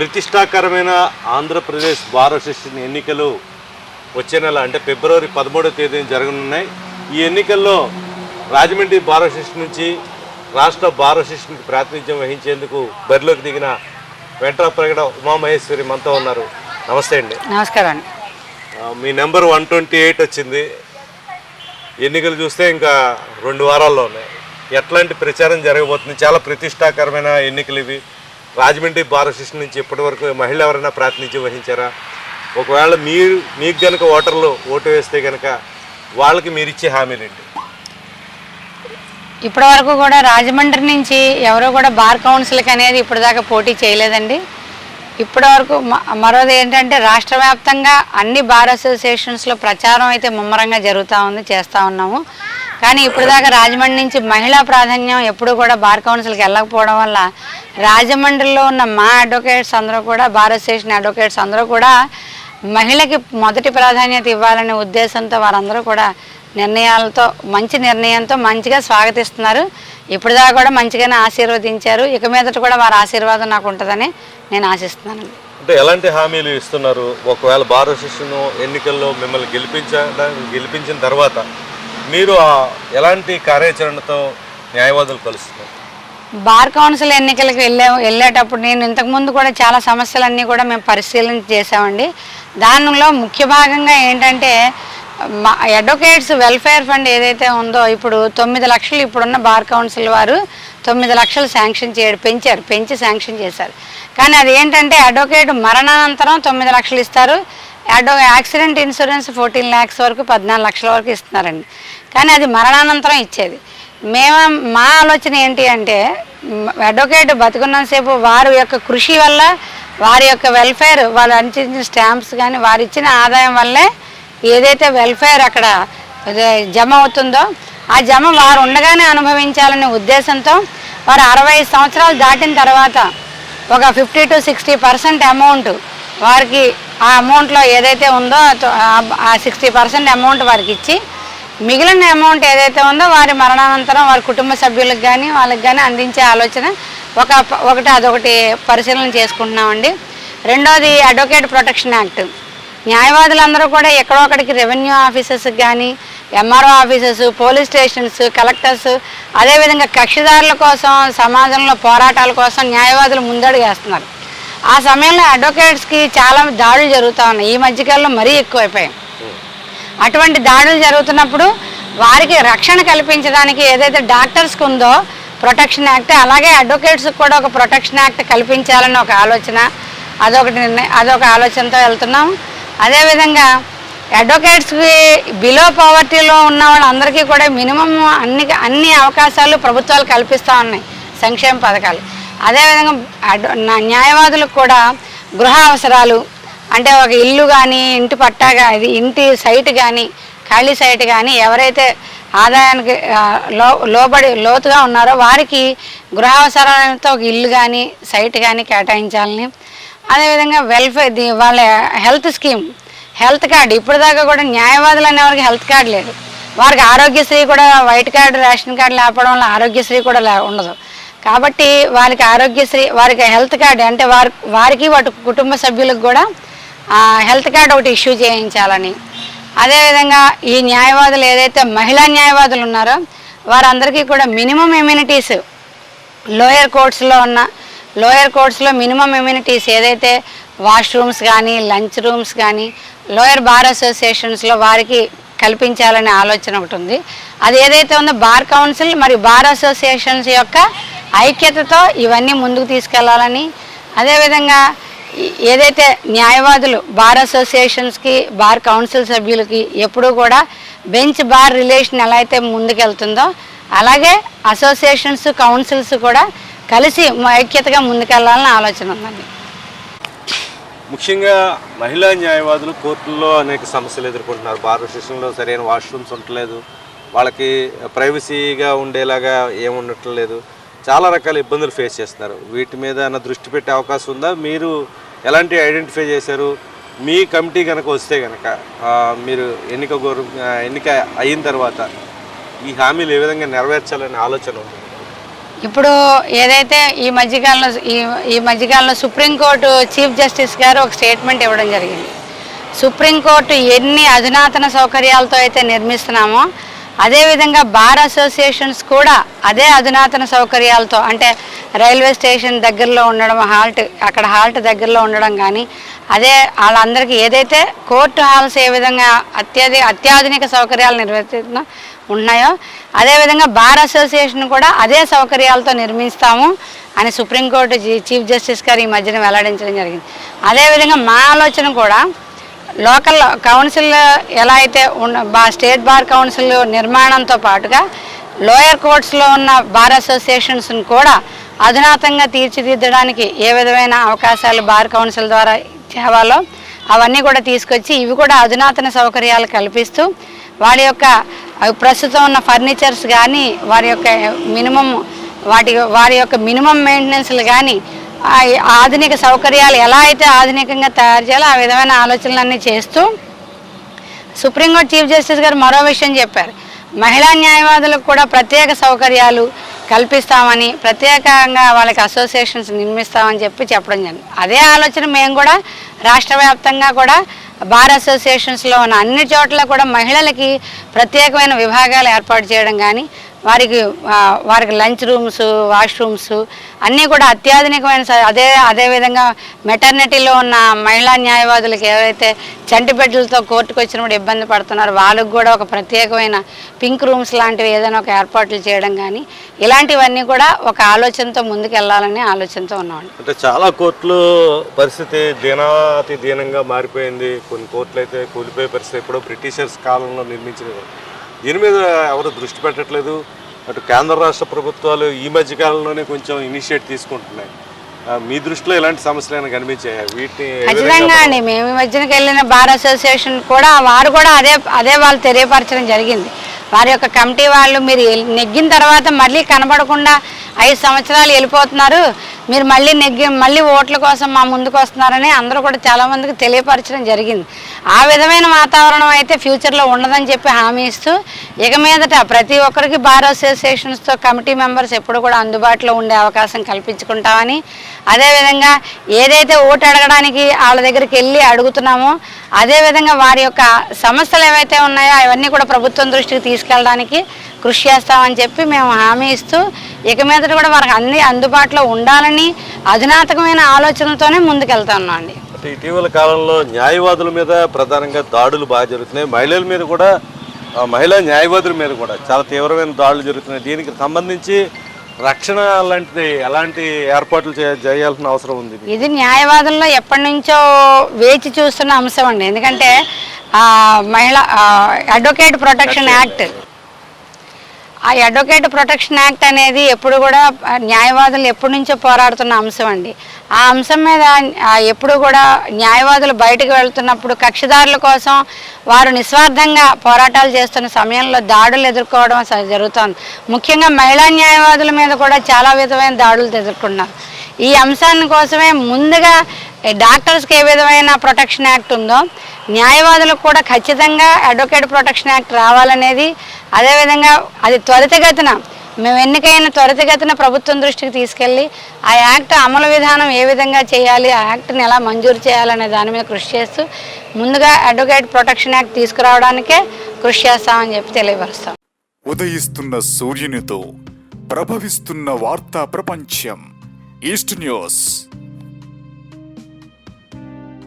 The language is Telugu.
ప్రతిష్టాకరమైన ఆంధ్రప్రదేశ్ బార్ అసోసియేషన్ ఎన్నికలు వచ్చే నెల అంటే ఫిబ్రవరి పదమూడవ తేదీన జరగనున్నాయి. ఈ ఎన్నికల్లో రాజమండ్రి బార్ అసోసియేషన్ నుంచి రాష్ట్ర బార్ అసోసియేషన్కి ప్రాతినిధ్యం వహించేందుకు బరిలోకి దిగిన వెంట్రాప్రగడ ఉమామహేశ్వరి మనతో ఉన్నారు. నమస్తే అండి. నమస్కారం అండి. మీ నెంబర్ వన్ ట్వంటీ ఎయిట్ వచ్చింది. ఎన్నికలు చూస్తే ఇంకా రెండు వారాల్లో ఉన్నాయి ఎట్లాంటి ప్రచారం జరగబోతుంది? చాలా ప్రతిష్టాకరమైన ఎన్నికలు ఇవి. రాజమండ్రి బార్ అసోసియేషన్ నుంచి ఇప్పటి వరకు మహిళ ఎవరైనా ప్రాతినిధ్యం వహించారా? ఒకవేళ మీరు మీకు కనుక ఓటర్లు ఓటు వేస్తే కనుక వాళ్ళకి మీరు ఇచ్చే హామీలు ఇప్పటి వరకు కూడా రాజమండ్రి నుంచి ఎవరో కూడా బార్ కౌన్సిల్కి అనేది ఇప్పటిదాకా పోటీ చేయలేదండి. ఇప్పటి వరకు మ- మరోది ఏంటంటే రాష్ట్ర వ్యాప్తంగా అన్ని బార్ అసోసియేషన్స్లో ప్రచారం అయితే ముమ్మరంగా జరుగుతూ ఉంది చేస్తూ ఉన్నాము. కానీ ఇప్పటిదాకా రాజమండ్రి నుంచి మహిళా ప్రాధాన్యం ఎప్పుడు కూడా బార్ కౌన్సిల్కి వెళ్ళకపోవడం వల్ల రాజమండ్రిలో ఉన్న మా అడ్వకేట్స్ అందరూ కూడా బార్ అసోసియేషన్ అడ్వకేట్స్ అందరూ కూడా మహిళకి మొదటి ప్రాధాన్యత ఇవ్వాలనే ఉద్దేశంతో వారందరూ కూడా నిర్ణయాలతో మంచి నిర్ణయంతో మంచిగా స్వాగతిస్తున్నారు. ఇప్పటిదాకా కూడా మంచిగానే ఆశీర్వదించారు. ఇక మీదట కూడా వారి ఆశీర్వాదం నాకు ఉంటుందని నేను ఆశిస్తున్నాను. అంటే ఎలాంటి హామీలు ఇస్తున్నారు? ఒకవేళ భారత శిష్యును ఎన్నికల్లో మిమ్మల్ని గెలిపించ గెలిపించిన తర్వాత మీరు ఎలాంటి కార్యాచరణతో న్యాయవాదులు కలుస్తున్నారు? బార్ కౌన్సిల్ ఎన్నికలకు వెళ్ళే వెళ్ళేటప్పుడు నేను ఇంతకుముందు కూడా చాలా సమస్యలన్నీ కూడా మేము పరిశీలన చేసామండి దానిలో ముఖ్య భాగంగా ఏంటంటే మా అడ్వకేట్స్ వెల్ఫేర్ ఫండ్ ఏదైతే ఉందో ఇప్పుడు తొమ్మిది లక్షలు ఇప్పుడున్న బార్ కౌన్సిల్ వారు తొమ్మిది లక్షలు శాంక్షన్ చేయడు పెంచారు పెంచి శాంక్షన్ చేశారు. కానీ అది ఏంటంటే అడ్వకేట్ మరణానంతరం తొమ్మిది లక్షలు ఇస్తారు. అడ్వ యాక్సిడెంట్ ఇన్సూరెన్స్ ఫోర్టీన్ ల్యాక్స్ వరకు పద్నాలుగు లక్షల వరకు ఇస్తున్నారండి. కానీ అది మరణానంతరం ఇచ్చేది. మేము మా ఆలోచన ఏంటి అంటే అడ్వకేట్ బతుకున్నంతసేపు వారి యొక్క కృషి వల్ల వారి యొక్క వెల్ఫేర్ వాళ్ళు అందించిన స్టాంప్స్ కానీ వారు ఇచ్చిన ఆదాయం వల్లే ఏదైతే వెల్ఫేర్ అక్కడ జమ అవుతుందో ఆ జమ వారు ఉండగానే అనుభవించాలనే ఉద్దేశంతో వారు అరవై సంవత్సరాలు దాటిన తర్వాత ఒక fifty to sixty percent amount వారికి ఆ అమౌంట్లో ఏదైతే ఉందో ఆ- ఆ సిక్స్టీ పర్సెంట్ అమౌంట్ వారికి ఇచ్చి మిగిలిన అమౌంట్ ఏదైతే ఉందో వారి మరణానంతరం వారి కుటుంబ సభ్యులకు కానీ వాళ్ళకి కానీ అందించే ఆలోచన ఒక ఒకటి అదొకటి పరిశీలన చేసుకుంటున్నామండి. రెండోది అడ్వకేట్ ప్రొటెక్షన్ యాక్ట్ న్యాయవాదులందరూ కూడా ఎక్కడో రెవెన్యూ ఆఫీసర్స్కి కానీ MRO offices police stations collectors అదేవిధంగా కక్షిదారుల కోసం సమాజంలో పోరాటాల కోసం న్యాయవాదులు ముందడుగేస్తున్నారు. ఆ సమయంలో అడ్వకేట్స్కి చాలా దాడులు జరుగుతూ ఉన్నాయి. ఈ మధ్యకాలంలో మరీ ఎక్కువైపోయాయి. అటువంటి దాడులు జరుగుతున్నప్పుడు వారికి రక్షణ కల్పించడానికి ఏదైతే డాక్టర్స్కి ఉందో ప్రొటెక్షన్ యాక్ట్ అలాగే అడ్వకేట్స్కి కూడా ఒక ప్రొటెక్షన్ యాక్ట్ కల్పించాలని ఒక ఆలోచన అదొకటి నిర్ణయం అదొక ఆలోచనతో వెళ్తున్నాం. అదేవిధంగా అడ్వకేట్స్కి బిలో పవర్టీలో ఉన్న వాళ్ళందరికీ కూడా మినిమం అన్ని అన్ని అవకాశాలు ప్రభుత్వాలు కల్పిస్తూ ఉన్నాయి సంక్షేమ పథకాలు. అదేవిధంగా అడ్వ న్యాయవాదులకు కూడా గృహ అవసరాలు అంటే ఒక ఇల్లు కానీ ఇంటి పట్టా అది ఇంటి సైట్ కానీ ఖాళీ సైట్ కానీ ఎవరైతే ఆదాయానికి లో లోబడి లోతుగా ఉన్నారో వారికి గృహ అవసరాలతో ఒక ఇల్లు కానీ సైట్ కానీ కేటాయించాలని. అదేవిధంగా వెల్ఫేర్ ది వాళ్ళ హెల్త్ స్కీమ్ హెల్త్ కార్డు ఇప్పటిదాకా దాకా కూడా న్యాయవాదులు అనేవారికి హెల్త్ కార్డు లేదు. వారికి ఆరోగ్యశ్రీ కూడా వైట్ కార్డు రేషన్ కార్డు లేకపోవడం వల్ల ఆరోగ్యశ్రీ కూడా లే ఉండదు. కాబట్టి వారికి ఆరోగ్యశ్రీ వారికి హెల్త్ కార్డు అంటే వారి వారికి వాటి కుటుంబ సభ్యులకు కూడా హెల్త్ కార్డు ఒకటి ఇష్యూ చేయించాలని. అదేవిధంగా ఈ న్యాయవాదులు ఏదైతే మహిళా న్యాయవాదులు ఉన్నారో వారందరికీ కూడా మినిమం ఎమ్యూనిటీస్ లోయర్ కోర్ట్స్లో ఉన్న లోయర్ కోర్ట్స్లో మినిమం ఎమ్యూనిటీస్ ఏదైతే వాష్రూమ్స్ కానీ లంచ్ రూమ్స్ కానీ లోయర్ బార్ అసోసియేషన్స్లో వారికి కల్పించాలనే ఆలోచన ఒకటి ఉంది. అది ఏదైతే ఉందో బార్ కౌన్సిల్ మరియు బార్ అసోసియేషన్స్ యొక్క ఐక్యతతో ఇవన్నీ ముందుకు తీసుకెళ్ళాలని అదేవిధంగా ఏదైతే న్యాయవాదులు బార్ అసోసియేషన్స్కి బార్ కౌన్సిల్ సభ్యులకి ఎప్పుడూ కూడా బెంచ్ బార్ రిలేషన్ ఎలా అయితే ముందుకెళ్తుందో అలాగే అసోసియేషన్స్ కౌన్సిల్స్ కూడా కలిసి ఐక్యతగా ముందుకెళ్ళాలని ఆలోచన ఉందండి. ముఖ్యంగా మహిళా న్యాయవాదులు కోర్టుల్లో అనేక సమస్యలు ఎదుర్కొంటున్నారు. బార్ స్టేషన్లో సరైన వాష్రూమ్స్ ఉండట్లేదు వాళ్ళకి ప్రైవసీగా ఉండేలాగా ఏముండట్లేదు చాలా రకాల ఇబ్బందులు ఫేస్ చేస్తున్నారు. వీటి మీద ఏమైనా దృష్టి పెట్టే అవకాశం ఉందా? మీరు ఎలాంటి ఐడెంటిఫై చేశారు? మీ కమిటీ కనుక వస్తే కనుక మీరు ఎన్నిక గోరు ఎన్నిక అయిన తర్వాత ఈ హామీలు ఏ విధంగా నెరవేర్చాలనే ఆలోచన ఉంది? ఇప్పుడు ఏదైతే ఈ మధ్యకాలంలో ఈ ఈ మధ్యకాలంలో సుప్రీంకోర్టు చీఫ్ జస్టిస్ గారు ఒక స్టేట్మెంట్ ఇవ్వడం జరిగింది. సుప్రీంకోర్టు ఎన్ని అధునాతన సౌకర్యాలతో అయితే నిర్మిస్తున్నామో అదేవిధంగా బార్ అసోసియేషన్స్ కూడా అదే అధునాతన సౌకర్యాలతో అంటే రైల్వే స్టేషన్ దగ్గరలో ఉండడం హాల్ట్ అక్కడ హాల్ట్ దగ్గరలో ఉండడం కానీ అదే వాళ్ళందరికీ ఏదైతే కోర్టు హాల్స్ ఏ విధంగా అత్యధి అత్యాధునిక సౌకర్యాలు నిర్వర్తిస్తున్నా ఉన్నాయో అదేవిధంగా బార్ అసోసియేషన్ కూడా అదే సౌకర్యాలతో నిర్మిస్తాము అని సుప్రీంకోర్టు చీఫ్ జస్టిస్ గారు ఈ మధ్యన వెల్లడించడం జరిగింది. అదేవిధంగా మా ఆలోచన కూడా లోకల్ కౌన్సిల్ ఎలా అయితే ఉన్న బా స్టేట్ బార్ కౌన్సిల్ నిర్మాణంతో పాటుగా లోయర్ కోర్ట్స్లో ఉన్న బార్ అసోసియేషన్స్ని కూడా అధునాతంగా తీర్చిదిద్దడానికి ఏ విధమైన అవకాశాలు బార్ కౌన్సిల్ ద్వారా తేవాలో అవన్నీ కూడా తీసుకొచ్చి ఇవి కూడా అధునాతన సౌకర్యాలు కల్పిస్తూ వారి యొక్క ప్రస్తుతం ఉన్న ఫర్నిచర్స్ కానీ వారి యొక్క మినిమం వాటి వారి యొక్క మినిమం మెయింటెనెన్స్లు కానీ ఆధునిక సౌకర్యాలు ఎలా అయితే ఆధునికంగా తయారు చేయాలో ఆ విధమైన ఆలోచనలన్నీ చేస్తూ సుప్రీంకోర్టు చీఫ్ జస్టిస్ గారు మరో విషయం చెప్పారు. మహిళా న్యాయవాదులకు కూడా ప్రత్యేక సౌకర్యాలు కల్పిస్తామని ప్రత్యేకంగా వాళ్ళకి అసోసియేషన్స్ నిర్మిస్తామని చెప్పి చెప్పడం జరిగింది. అదే ఆలోచన మేము కూడా రాష్ట్ర వ్యాప్తంగా కూడా బార్ అసోసియేషన్స్లో ఉన్న అన్ని చోట్ల కూడా మహిళలకి ప్రత్యేకమైన విభాగాలు ఏర్పాటు చేయడం కానీ వారికి వారికి లంచ్ రూమ్స్ వాష్రూమ్స్ అన్నీ కూడా అత్యాధునికమైన స- అదే అదేవిధంగా మెటర్నిటీలో ఉన్న మహిళా న్యాయవాదులకు ఏవైతే చంటి బిడ్డలతో కోర్టుకు వచ్చినప్పుడు ఇబ్బంది పడుతున్నారో వాళ్ళకు కూడా ఒక ప్రత్యేకమైన పింక్ రూమ్స్ లాంటివి ఏదైనా ఒక ఏర్పాట్లు చేయడం కానీ ఇలాంటివన్నీ కూడా ఒక ఆలోచనతో ముందుకెళ్ళాలనే ఆలోచనతో ఉన్నామండి. అంటే చాలా కోర్టులు పరిస్థితి దీనాతి దీనంగా మారిపోయింది. కొన్ని కోర్టులు అయితే కూలిపోయే పరిస్థితి ఎప్పుడో బ్రిటిషర్స్ కాలంలో నిర్మించినవి. దీని మీద ఎవరు దృష్టి పెట్టట్లేదు. అటు కేంద్ర రాష్ట్ర ప్రభుత్వాలు ఈ మధ్యకాలంలోనే కొంచెం ఇనిషియేట్ తీసుకుంటున్నాయి. మీ దృష్టిలో ఇలాంటి సమస్యలు కనిపించాయి? వీటిని ఏ ఖచ్చితంగా అండి మేము ఈ మధ్యనకి వెళ్ళిన బార్ అసోసియేషన్ కూడా వారు కూడా అదే అదే వాళ్ళు తెలియపరచడం జరిగింది. వారి యొక్క కమిటీ వాళ్ళు మీరు నెగ్గిన తర్వాత మళ్ళీ కనబడకుండా ఐదు సంవత్సరాలు వెళ్ళిపోతున్నారు. మీరు మళ్ళీ నెగ్గి మళ్ళీ ఓట్ల కోసం మా ముందుకు వస్తున్నారని అందరూ కూడా చాలామందికి తెలియపరచడం జరిగింది. ఆ విధమైన వాతావరణం అయితే ఫ్యూచర్లో ఉండదని చెప్పి హామీ ఇస్తూ ఇక మీదట ప్రతి ఒక్కరికి బార్ అసోసియేషన్స్తో కమిటీ మెంబర్స్ ఎప్పుడు కూడా అందుబాటులో ఉండే అవకాశం కల్పించుకుంటామని అదేవిధంగా ఏదైతే ఓటు అడగడానికి వాళ్ళ దగ్గరికి వెళ్ళి అడుగుతున్నామో అదేవిధంగా వారి యొక్క సమస్యలు ఏవైతే ఉన్నాయో అవన్నీ కూడా ప్రభుత్వం దృష్టికి తీసుకెళ్ళడానికి కృషి చేస్తామని చెప్పి మేము హామీ ఇస్తూ ఇక మీదట కూడా వారికి అన్ని అందుబాటులో ఉండాలని అధునాతకమైన ఆలోచనలతోనే ముందుకెళ్తా అండి ఇటీవల కాలంలో న్యాయవాదుల మీద ప్రధానంగా దాడులు బాగా జరుగుతున్నాయి. మహిళల మీద కూడా మహిళా న్యాయవాదుల మీద కూడా చాలా తీవ్రమైన దాడులు జరుగుతున్నాయి. దీనికి సంబంధించి రక్షణ లాంటిది ఎలాంటి ఏర్పాట్లు చేయాల్సిన అవసరం ఉంది ఇది న్యాయవాదుల్లో ఎప్పటి నుంచో వేచి చూస్తున్న అంశం అండి. ఎందుకంటే మహిళ అడ్వకేట్ ప్రొటెక్షన్ యాక్ట్ ఆ అడ్వకేట్ ప్రొటెక్షన్ యాక్ట్ అనేది ఎప్పుడు కూడా న్యాయవాదులు ఎప్పటి నుంచో పోరాడుతున్న అంశం అండి. ఆ అంశం మీద ఎప్పుడు కూడా న్యాయవాదులు బయటకు వెళ్తున్నప్పుడు కక్షిదారుల కోసం వారు నిస్వార్థంగా పోరాటాలు చేస్తున్న సమయంలో దాడులు ఎదుర్కోవడం జరుగుతుంది. ముఖ్యంగా మహిళా న్యాయవాదుల మీద కూడా చాలా విధమైన దాడులు ఎదుర్కొన్నారు. ఈ అంశాన్ని కోసమే ముందుగా డాక్టర్స్కి ఏ విధమైన ప్రొటెక్షన్ యాక్ట్ ఉందో న్యాయవాదులకు కూడా ఖచ్చితంగా అడ్వకేట్ ప్రొటెక్షన్ యాక్ట్ రావాలనేది అదేవిధంగా అది త్వరితగతిన మేము ఎన్నికైన త్వరితగతిన ప్రభుత్వం దృష్టికి తీసుకెళ్ళి ఆ యాక్ట్ అమలు విధానం ఏ విధంగా చేయాలి ఆ యాక్ట్ని ఎలా మంజూరు చేయాలనే దాని మీద కృషి చేస్తూ ముందుగా అడ్వకేట్ ప్రొటెక్షన్ యాక్ట్ తీసుకురావడానికే కృషి చేస్తామని చెప్పి తెలియపరుస్తాం. ఉదయిస్తున్న సూర్యునితో ప్రభవిస్తున్న వార్తా ప్రపంచం ఈస్ట్ న్యూస్.